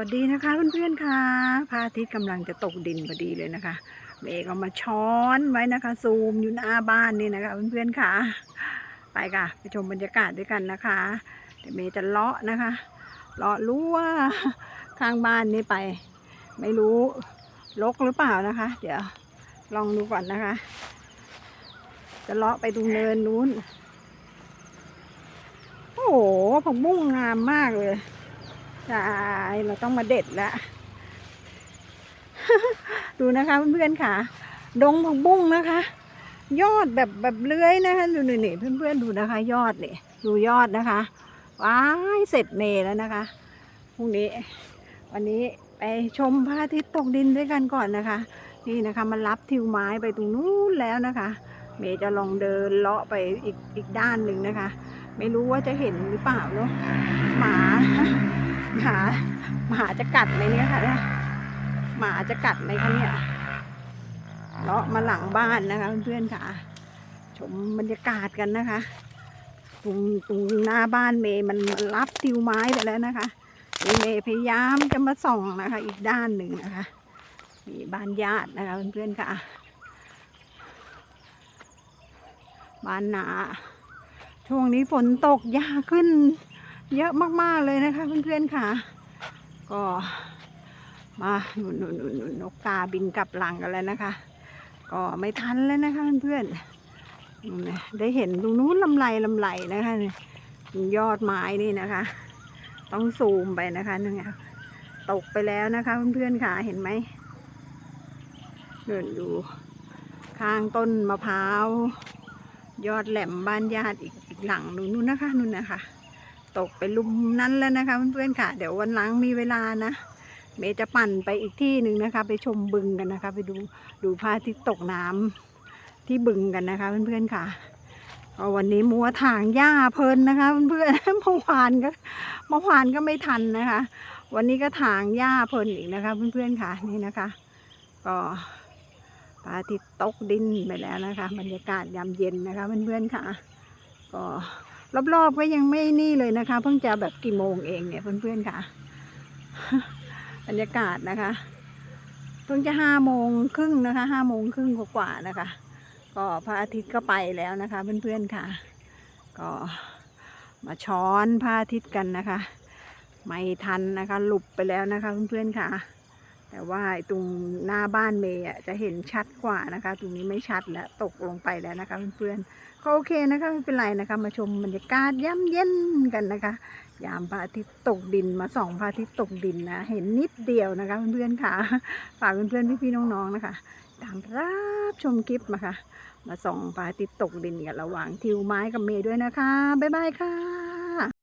วัสดีนะคะเพื่อนๆค่ะพระอาทิตย์กำลังจะตกดินพอดีเลยนะคะเมย์ก็มาช้อนไว้นะคะ ซูมอยู่หน้าบ้านนี่นะคะเพื่อนๆค่ะ ไปค่ะไปชมบรรยากาศด้วยกันนะคะเดี๋ยวเมย์จะเลาะนะคะเลาะรั้วข้างบ้านนี่ไป ไม่รู้ลกหรือเปล่านะคะ เดี๋ยวลองดูก่อนนะคะ จะเลาะไปตรงเนินนู้น โอ้โหผักบุ้งงามมากเลย ใช่เราต้องมาเด็ดแล้ว ดูนะคะเพื่อนๆค่ะ ดงผักบุ้งนะคะ ยอดแบบแบบเลื้อยนะคะดูนี่นี่เพื่อนๆดูนะคะ ยอดนี่ดูยอดนะคะว้ายเสร็จเมแล้วนะคะพรุ่งนี้ วันนี้ไปชมพระอาทิตย์ตกดินด้วยกันก่อนนะคะ นี่นะคะมันรับทิวไม้ไปตรงนู้นแล้วนะคะ เมย์จะลองเดินเลาะไปอีกอีกด้านหนึ่งนะคะ ไม่รู้ว่าจะเห็นหรือเปล่าเนาะหมา หมาหมาจะกัดไหมเนี่ยค่ะเนี่ยหมาจะกัดไหมคะเนี่ยเลาะมาหลังบ้านนะคะ เพื่อนค่ะ ชมบรรยากาศกันนะคะ ตรงตรงหน้าบ้านเมย์มันรับติวไม้ไปแล้วนะคะเมย์พยายามจะมาส่องนะคะ อีกด้านหนึ่งนะคะมีบ้านญาตินะคะเพื่อนๆค่ะ บ้านหนา ช่วงนี้ฝนตกยาขึ้น เยอะมากๆเลยนะคะ เพื่อนๆค่ะ ก็มาหนุนหนุนหนุนนกกาบินกลับหลังกันแล้วนะคะ ก็ไม่ทันแล้วนะคะเพื่อนๆได้เห็นตรงนู้นลำไรลำไรนะคะยอดไม้นี่นะคะ ต้องซูมไปนะคะนึงอะตกไปแล้วนะคะเพื่อนๆค่ะเห็นไหมเดินดูข้างต้นมะพร้าว ยอดแหลมบ้านญาติอีกหลังนู้นนู่นนะคะนู่นนะคะ ตกไปลุมนั้นแล้วนะคะเพื่อนๆค่ะ เดี๋ยววันหลังมีเวลานะ เมย์จะปั่นไปอีกที่หนึ่งนะคะ ไปชมบึงกันนะคะ ไปดูดูพระอาทิตย์ตกน้ำที่บึงกันนะคะ เพื่อนๆค่ะก็วันนี้มัวถางหญ้าเพลินนะคะเพื่อนๆเมื่อวานก็เมื่อวานก็ไม่ทันนะคะ วันนี้ก็ถางหญ้าเพลินอีกนะคะ เพื่อนๆค่ะนี่นะคะ ก็พระอาทิตย์ตกดินไปแล้วนะคะ บรรยากาศยามเย็นนะคะเพื่อนๆค่ะ ก็ รอบๆก็ยังไม่นี่เลยนะคะ เพิ่งจะแบบกี่โมงเองเนี่ยเพื่อนๆค่ะบรรยากาศนะคะ เพิ่งจะห้าโมงครึ่งนะคะห้าโมงครึ่งกว่าๆนะคะ ก็พระอาทิตย์ก็ไปแล้วนะคะ เพื่อนๆค่ะ ก็มาช้อนพระอาทิตย์กันนะคะ ไม่ทันนะคะ หลุบไปแล้วนะคะ เพื่อนๆค่ะ แต่ว่าตรงหน้าบ้านเมย์อะจะเห็นชัดกว่านะคะ ตรงนี้ไม่ชัดแล้วตกลงไปแล้วนะคะเพื่อนๆก็โอเคนะคะไม่เป็นไรนะคะ มาชมบรรยากาศย่ำเย็นกันนะคะ ยามพระอาทิตย์ตกดินมาส่องพระอาทิตย์ตกดินนะเห็นนิดเดียวนะคะเพื่อนๆค่ะฝากเพื่อนๆพี่ๆน้องๆนะคะตามรับชมคลิปมาค่ะ มาส่องพระอาทิตย์ตกดินกันระหว่างทิวไม้กับเมย์ด้วยนะคะบ๊ายบายค่ะ